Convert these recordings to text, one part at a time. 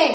पुणे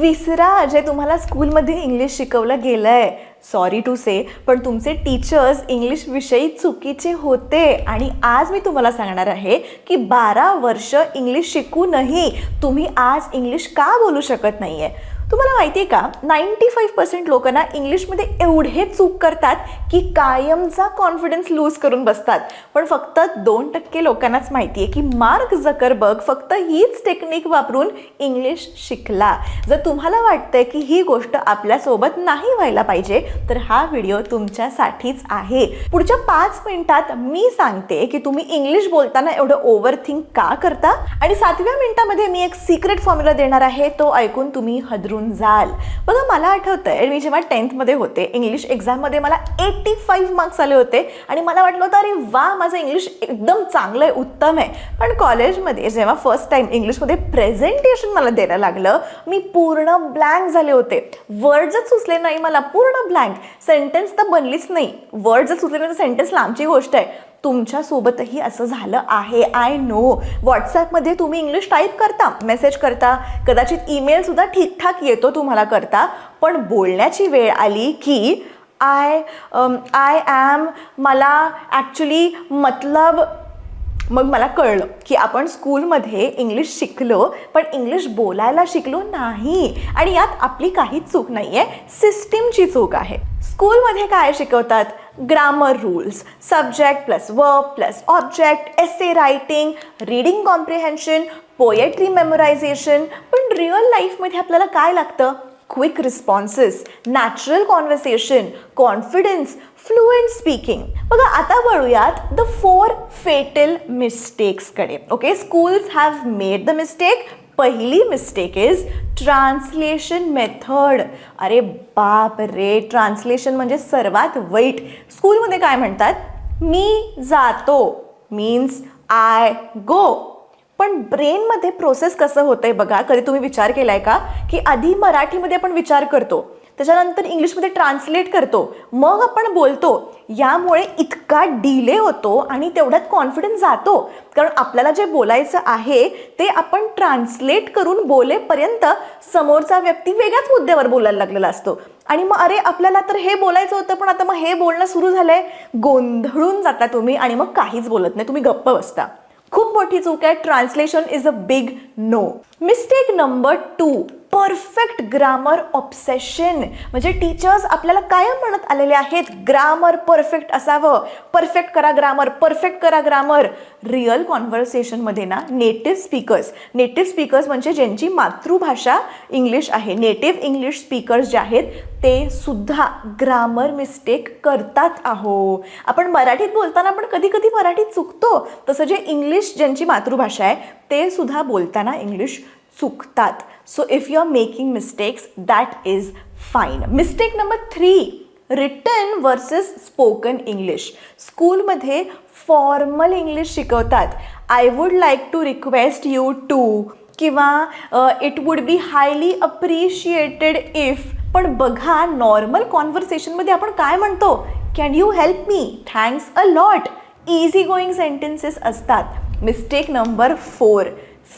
विसरा जे तुम्हाला स्कूलमध्ये इंग्लिश शिकवलं गेलंय. सॉरी टू से पण तुमचे टीचर्स इंग्लिश विषयी चुकीचे होते. आणि आज मी तुम्हाला सांगणार आहे की बारा वर्ष इंग्लिश शिकूनही तुम्ही आज इंग्लिश का बोलू शकत नाही आहे तुम्हाला माहिती आहे का? नाईंटी फाईव्ह पर्सेंट लोकांना इंग्लिशमध्ये एवढे चूक करतात की कायमचा कॉन्फिडन्स लूज करून बसतात. पण फक्त दोन टक्के लोकांनाच माहिती आहे की मार्क जकरबर्ग फक्त हीच टेक्निक वापरून इंग्लिश शिकला. जर तुम्हाला वाटतंय की ही गोष्ट आपल्यासोबत नाही व्हायला पाहिजे तर हा व्हिडिओ तुमच्यासाठीच आहे. पुढच्या पाच मिनिटात मी सांगते की तुम्ही इंग्लिश बोलताना एवढं ओव्हर थिंक का करता? आणि सातव्या मिनिटामध्ये मी एक सिक्रेट फॉर्म्युला देणार आहे तो ऐकून तुम्ही हदरून जाल. बघा मला आठवतंय मी जेव्हा टेन्थमध्ये होते इंग्लिश एक्झाममध्ये मला एट्टी फाईव्ह मार्क्स आले होते आणि मला वाटलं होतं अरे वा माझं इंग्लिश एकदम चांगलं आहे उत्तम आहे. पण कॉलेजमध्ये जेव्हा फर्स्ट टाइम इंग्लिशमध्ये प्रेझेंटेशन मला द्यायला लागलं मी पूर्ण ब्लँक झाले होते. वर्डच सुचले नाही मला पूर्ण ब्लँक सेंटेन्स तर बनलीच नाही. वर्डच सुचले नाही तर सेंटेन्स लांबची गोष्ट आहे. तुमच्यासोबतही असं झालं आहे. आय नो व्हॉट्सॲपमध्ये तुम्ही इंग्लिश टाईप करता मेसेज करता. कदाचित ईमेलसुद्धा ठीकठाक येतो तुम्हाला करता. पण बोलण्याची वेळ आली की आय आय ॲम मला ॲक्च्युली मतलब मग मला कळलं की आपण स्कूलमध्ये इंग्लिश शिकलो पण इंग्लिश बोलायला शिकलो नाही. आणि यात आपली काही चूक नाही आहे सिस्टीमची चूक आहे. स्कूलमध्ये काय शिकवतात? Grammar rules subject plus verb plus object essay writing reading comprehension poetry memorization. पण रिअल लाईफमध्ये आपल्याला काय लागतं? Quick responses natural conversation confidence fluent speaking बघा आता वळूयात the four fatal मिस्टेक्सकडे okay schools have made the mistake पहिली मिस्टेक इज ट्रान्सलेशन मेथड अरे बाप रे ट्रान्सलेशन म्हणजे सर्वात वाईट. स्कूलमध्ये काय म्हणतात? मी जातो मीन्स आय गो पण ब्रेनमध्ये प्रोसेस कसं होतं आहे बघा? कधी तुम्ही विचार केला आहे का? की आधी मराठीमध्ये आपण विचार करतो. त्याच्यानंतर इंग्लिशमध्ये ट्रान्सलेट करतो. मग आपण बोलतो यामुळे इतका डिले होतो आणि तेवढ्यात कॉन्फिडन्स जातो. कारण आपल्याला जे बोलायचं आहे ते आपण ट्रान्सलेट करून बोलेपर्यंत समोरचा व्यक्ती वेगळ्याच मुद्द्यावर बोलायला लागलेला असतो. आणि मग अरे आपल्याला तर हे बोलायचं होतं पण आता मग हे बोलणं सुरू झालंय. गोंधळून जाता तुम्ही आणि मग काहीच बोलत नाही. तुम्ही गप्प बसता. खूप मोठी चूक आहे. Translation is a big no mistake number two perfect grammar obsession म्हणजे टीचर्स आपल्याला कायम म्हणत आलेले आहेत ग्रामर परफेक्ट असावं. परफेक्ट करा ग्रामर परफेक्ट करा ग्रामर रिअल कॉन्व्हर्सेशनमध्ये ना नेटिव्ह स्पीकर्स नेटिव्ह स्पीकर्स म्हणजे ज्यांची मातृभाषा इंग्लिश आहे. नेटिव्ह इंग्लिश स्पीकर्स जे आहेत ते सुद्धा ग्रामर मिस्टेक करतात आहो. आपण मराठीत बोलताना पण कधी कधी मराठीत चुकतो. तसं जे इंग्लिश ज्यांची मातृभाषा आहे ते सुद्धा बोलताना इंग्लिश चुकतात so if you are making mistakes that is fine mistake number three written versus spoken English स्कूलमध्ये फॉर्मल इंग्लिश शिकवतात. I would like to request you to किंवा it would be highly appreciated if पण बघा normal कॉन्व्हर्सेशनमध्ये आपण काय म्हणतो? Can you help me thanks a lot easy going sentences असतात. Mistake number four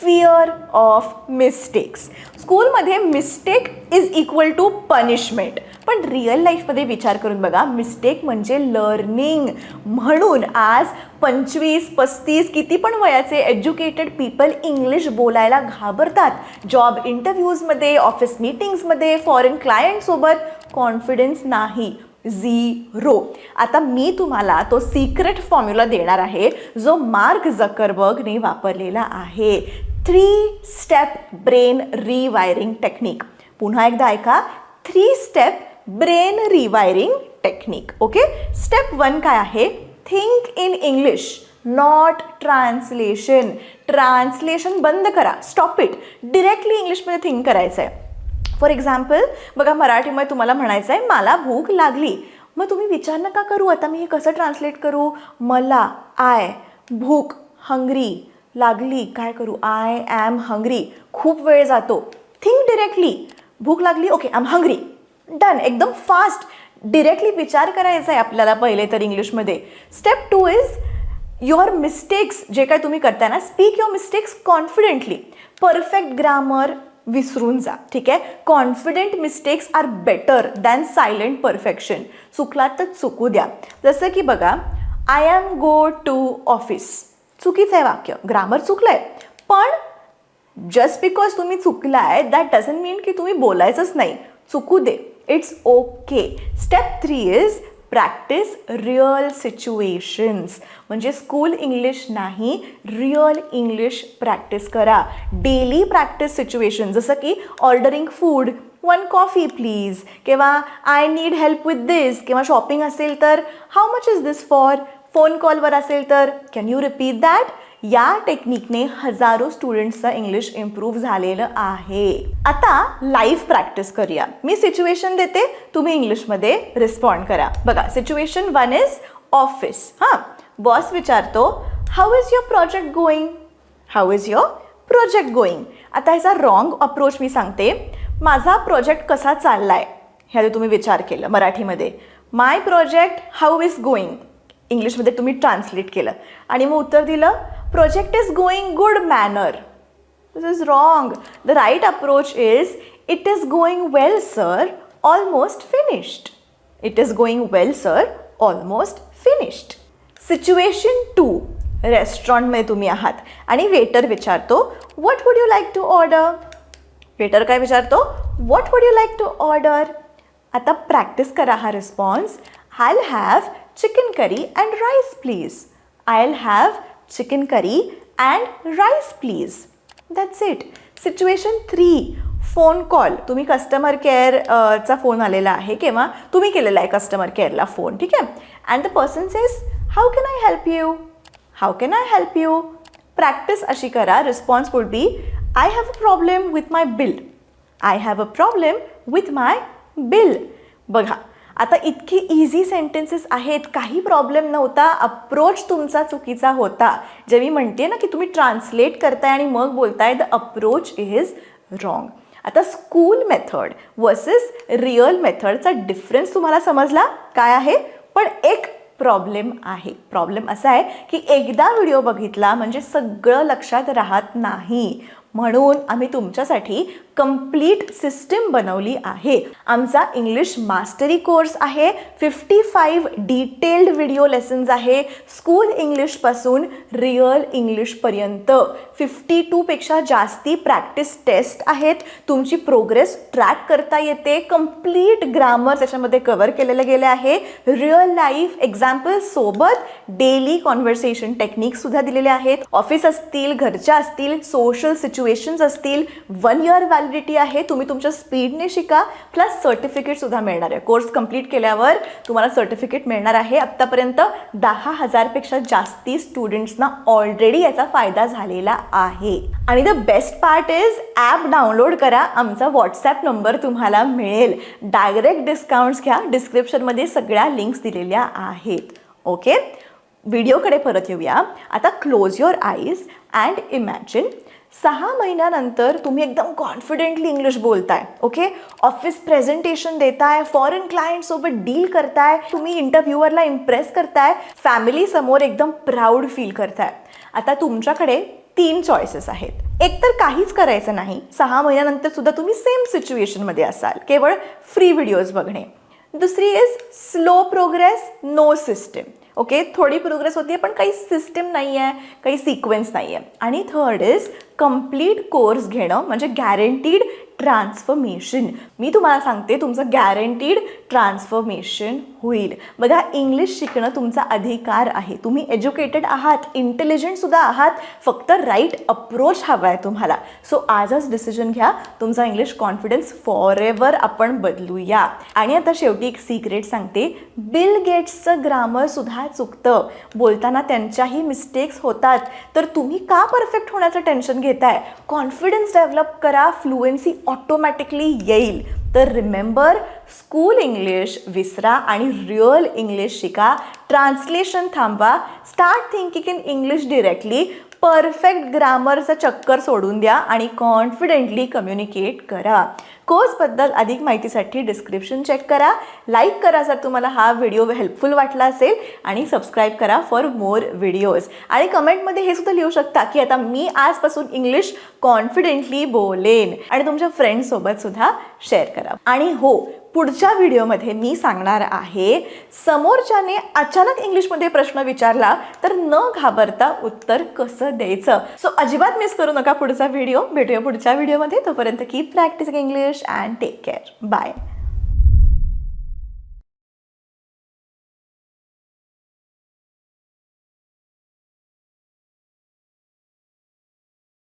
fear of mistakes स्कूलमध्ये mistake is equal to punishment पण रिअल लाईफमध्ये विचार करून बघा मिस्टेक म्हणजे लर्निंग म्हणून आज पंचवीस पस्तीस किती पण वयाचे एज्युकेटेड पीपल इंग्लिश बोलायला घाबरतात. जॉब इंटरव्ह्यूजमध्ये ऑफिस मीटिंग्समध्ये फॉरेन क्लायंटसोबत कॉन्फिडन्स नाही. झिरो. आता मी तुम्हाला तो सिक्रेट फॉर्म्युला देणार आहे जो मार्क जकरबर्गने वापरलेला आहे. Three step brain rewiring technique पुन्हा एकदा ऐका. Three step brain rewiring technique okay step one काय आहे? Think in English not translation translation बंद करा. स्टॉप इट डिरेक्टली इंग्लिशमध्ये थिंक करायचं आहे फॉर एक्झाम्पल बघा मराठीमध्ये तुम्हाला म्हणायचं आहे मला भूक लागली. मग तुम्ही विचार नका करू आता मी हे कसं ट्रान्सलेट करू? मला आय भूक हंग्री लागली. काय करू? आय ॲम हंग्री खूप वेळ जातो. थिंक डिरेक्टली भूक लागली? Okay I am hungry done एकदम फास्ट डिरेक्टली विचार करायचा आहे आपल्याला पहिले तर इंग्लिशमध्ये. Step two is your mistakes जे काय तुम्ही करताय ना speak your mistakes confidently perfect grammar विसरून जा. ठीक आहे? Confident mistakes are better than silent perfection चुकलात तर चुकू द्या. जसं की बघा I am go to office चुकीचं आहे वाक्य. ग्रामर चुकलं आहे पण जस्ट बिकॉज तुम्ही चुकलाय दॅट डझंट मीन की तुम्ही बोलायचंच नाही. चुकू दे. It's okay step three is practice real situations म्हणजे स्कूल इंग्लिश नाही रिअल इंग्लिश प्रॅक्टिस करा. डेली प्रॅक्टिस सिच्युएशन जसं की ordering food one coffee please किंवा I need help with this किंवा शॉपिंग असेल तर how much is this for phone कॉलवर असेल तर कॅन यू रिपीट दॅट या टेक्निकने हजारो स्टुडंट्सचं इंग्लिश इम्प्रूव्ह झालेलं आहे. आता लाईव्ह प्रॅक्टिस करूया. मी सिच्युएशन देते तुम्ही इंग्लिशमध्ये रिस्पॉन्ड करा. बघा सिच्युएशन वन इज ऑफिस हां बॉस विचारतो how is your project going how is your project going आता ह्याचा रॉंग अप्रोच मी सांगते. माझा प्रोजेक्ट कसा चालला आहे ह्याचे तुम्ही विचार केलं मराठीमध्ये. My project how is going इंग्लिशमध्ये तुम्ही ट्रान्सलेट केलं. आणि मग उत्तर दिलं project is going good manner this is wrong the right approach is it is going well sir almost finished it is going well sir almost finished situation two रेस्टॉरंटमध्ये तुम्ही आहात आणि वेटर विचारतो what would you like to order waiter काय विचारतो what would you like to order आता practice करा हा response I have chicken curry and rice please I have chicken curry and rice please that's it situation three phone call तुम्ही customer care चा phone आलेला आहे किंवा तुम्ही केलेला आहे कस्टमर केअरला फोन ठीक आहे? And the person says how can I help you how can I help you practice अशी करा. Response would be I have a problem with my bill I have a problem with my bill बघा आता इतकी easy sentences आहेत काही problem नव्हता approach तुमचा चुकीचा होता. जे मी म्हणते ना की तुम्ही ट्रान्सलेट करताय आणि मग बोलताय द अप्रोच इज रॉंग आता स्कूल मेथड वर्सेस रिअल मेथडचा डिफरन्स तुम्हाला समजला? काय आहे? पण एक प्रॉब्लेम आहे. प्रॉब्लेम असा आहे की एकदा व्हिडिओ बघितला म्हणजे सगळं लक्षात राहत नाही. म्हणून आम्ही तुमच्यासाठी कंप्लीट सिस्टीम बनवली आहे. आमचा इंग्लिश मास्टरी कोर्स आहे. Fifty five detailed video lessons आहे स्कूल इंग्लिशपासून रिअल इंग्लिशपर्यंत फिफ्टी टूपेक्षा जास्ती प्रॅक्टिस टेस्ट आहेत. तुमची प्रोग्रेस ट्रॅक करता येते. कंप्लीट ग्रामर त्याच्यामध्ये कवर केलेलं गेले आहे. रिअल लाईफ एक्झाम्पलसोबत डेली कॉन्व्हर्सेशन टेक्निकसुद्धा दिलेले आहेत. ऑफिस असतील घरच्या असतील सोशल सिच्युएशन्स असतील वन इयर व्हॅलिडिटी आहे. तुम्ही तुमच्या स्पीडने शिका. प्लस सर्टिफिकेटसुद्धा मिळणार आहे. कोर्स कंप्लीट केल्यावर तुम्हाला सर्टिफिकेट मिळणार आहे. आत्तापर्यंत दहा हजारपेक्षा जास्ती स्टुडंट्सना ऑलरेडी याचा फायदा झालेला आहे. आणि the best part is app download करा. आमचा व्हॉट्सॲप नंबर तुम्हाला मिळेल. डायरेक्ट डिस्काउंट्स घ्या. डिस्क्रिप्शनमध्ये सगळ्या लिंक्स दिलेल्या आहेत. ओके व्हिडिओकडे परत येऊया. आता close your eyes and imagine सहा महिन्यानंतर तुम्ही एकदम कॉन्फिडेंटली इंग्लिश बोलताय. ओके ऑफिस प्रेझेंटेशन देताय. फॉरेन क्लायंटसोबत डील करताय. तुम्ही इंटरव्ह्युअरला इम्प्रेस करताय. फॅमिली समोर एकदम प्राऊड फील करताय. आता तुमच्याकडे तीन चॉईसेस आहेत. एक तर काहीच करायचं नाही. सहा महिन्यानंतर सुद्धा तुम्ही सेम सिच्युएशनमध्ये असाल. केवळ फ्री व्हिडिओज बघणे. दुसरी is slow progress no system okay थोडी प्रोग्रेस होती पण काही सिस्टीम नाही आहे काही सिक्वेन्स नाही आहे आणि थर्ड इज कंप्लीट कोर्स घेणं म्हणजे गॅरंटीड ट्रान्सफॉर्मेशन मी तुम्हाला सांगते तुमचं गॅरंटीड ट्रान्सफॉर्मेशन होईल. बघा इंग्लिश शिकणं तुमचा अधिकार आहे. तुम्ही एज्युकेटेड आहात इंटेलिजंटसुद्धा आहात फक्त राईट अप्रोच हवा आहे तुम्हाला. सो आजच डिसिजन घ्या. तुमचा इंग्लिश कॉन्फिडन्स फॉर एव्हर आपण बदलूया. आणि आता शेवटी एक सिक्रेट सांगते. बिल गेट्सचं ग्रामरसुद्धा चुकतं. बोलताना त्यांच्याही मिस्टेक्स होतात. तर तुम्ही का परफेक्ट होण्याचं टेन्शन घेताय? कॉन्फिडन्स डेव्हलप करा. फ्लुएन्सी ऑटोमॅटिकली येईल. तर रिमेंबर स्कूल इंग्लिश विसरा आणि रिअल इंग्लिश शिका. ट्रान्सलेशन थांबवा. Start thinking in English directly perfect ग्रामरचं चक्कर सोडून द्या आणि कॉन्फिडेंटली कम्युनिकेट करा. कोर्सबद्दल अधिक माहितीसाठी डिस्क्रिप्शन चेक करा. लाईक करा जर तुम्हाला हा व्हिडिओ हेल्पफुल वाटला असेल आणि सबस्क्राईब करा फॉर मोर व्हिडिओज आणि कमेंटमध्ये हे सुद्धा लिहू शकता की आता मी आजपासून इंग्लिश कॉन्फिडेंटली बोलेन. आणि तुमच्या फ्रेंड्ससोबत सुद्धा शेअर करा. आणि हो पुढच्या व्हिडिओमध्ये मी सांगणार आहे. समोरच्याने अचानक इंग्लिशमध्ये प्रश्न विचारला तर न घाबरता उत्तर कसं द्यायचं? सो अजिबात मिस करू नका पुढचा व्हिडिओ. भेटूया पुढच्या व्हिडिओमध्ये. तोपर्यंत keep practising English and take care bye